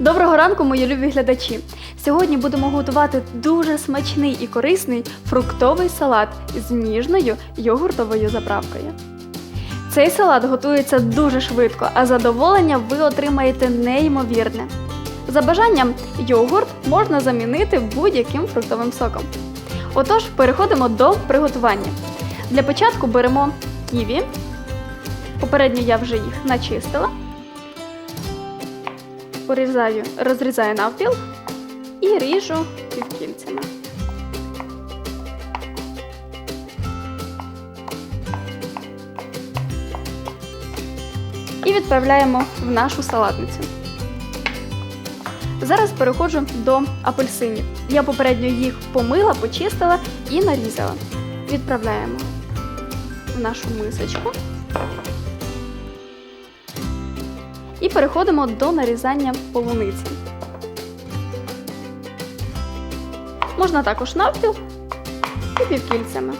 Доброго ранку, мої любі глядачі! Сьогодні будемо готувати дуже смачний і корисний фруктовий салат з ніжною йогуртовою заправкою. Цей салат готується дуже швидко, а задоволення ви отримаєте неймовірне. За бажанням, йогурт можна замінити будь-яким фруктовим соком. Отож, переходимо до приготування. Для початку беремо ківі. Попередньо я вже їх начистила. Порізаю, розрізаю навпіл і ріжу півкільцями. І відправляємо в нашу салатницю. Зараз переходжу до апельсинів. Я попередньо їх помила, почистила і нарізала. Відправляємо в нашу мисочку. І переходимо до нарізання полуниці. Можна також навпіл і півкільцями.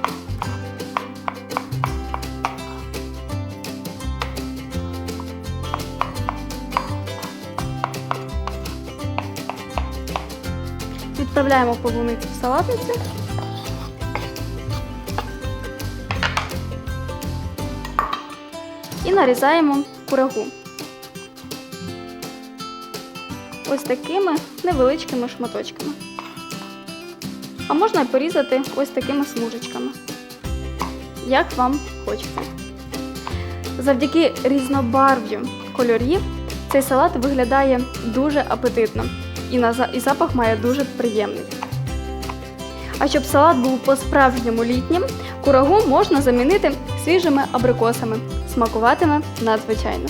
Відправляємо полуницю в салатницю. І нарізаємо курагу. Ось такими невеличкими шматочками. А можна порізати ось такими смужечками, як вам хочеться. Завдяки різнобарв'ю кольорів цей салат виглядає дуже апетитно і, на, і запах має дуже приємний. А щоб салат був по-справжньому літнім, курагу можна замінити свіжими абрикосами. Смакуватиме надзвичайно.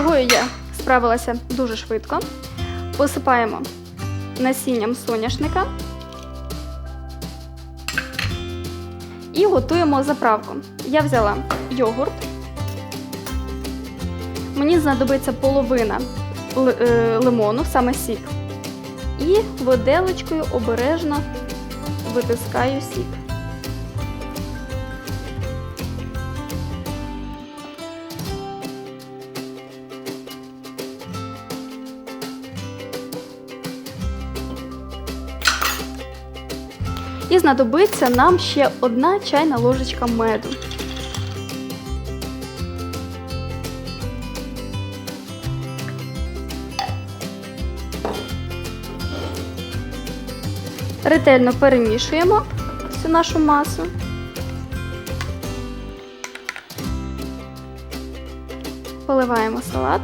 З курагою я справилася дуже швидко. Посипаємо насінням соняшника і готуємо заправку. Я взяла йогурт. Мені знадобиться половина е, лимону, саме сік. І воделочкою обережно витискаю сік. І знадобиться нам ще одна чайна ложечка меду. Ретельно перемішуємо всю нашу масу. Поливаємо салат.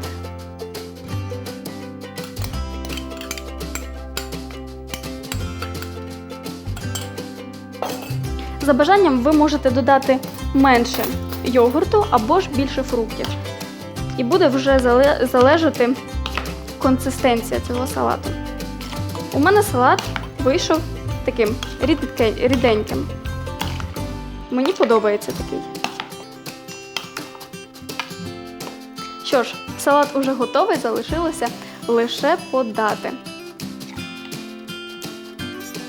За бажанням ви можете додати менше йогурту або ж більше фруктів. І буде вже залежати консистенція цього салату. У мене салат вийшов таким ріденьким. Мені подобається такий. Що ж, салат уже готовий, залишилося лише подати.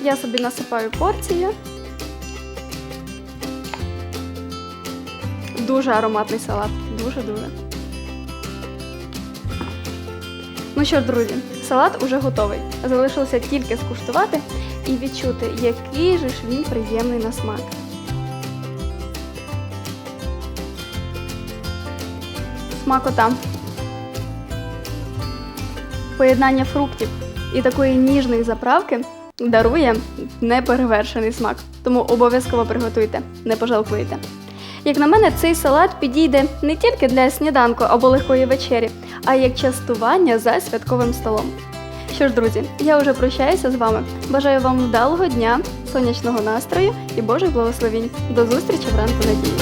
Я собі насипаю порцію. Дуже ароматний салат. Дуже-дуже. Ну що ж, друзі, салат уже готовий. Залишилося тільки скуштувати і відчути, який же ж він приємний на смак. Смакота. Поєднання фруктів і такої ніжної заправки дарує неперевершений смак. Тому обов'язково приготуйте, не пожалкуєте. Як на мене, цей салат підійде не тільки для сніданку або легкої вечері, а й як частування за святковим столом. Що ж, друзі, я вже прощаюся з вами. Бажаю вам вдалого дня, сонячного настрою і Божих благословінь. До зустрічі в ранку надії.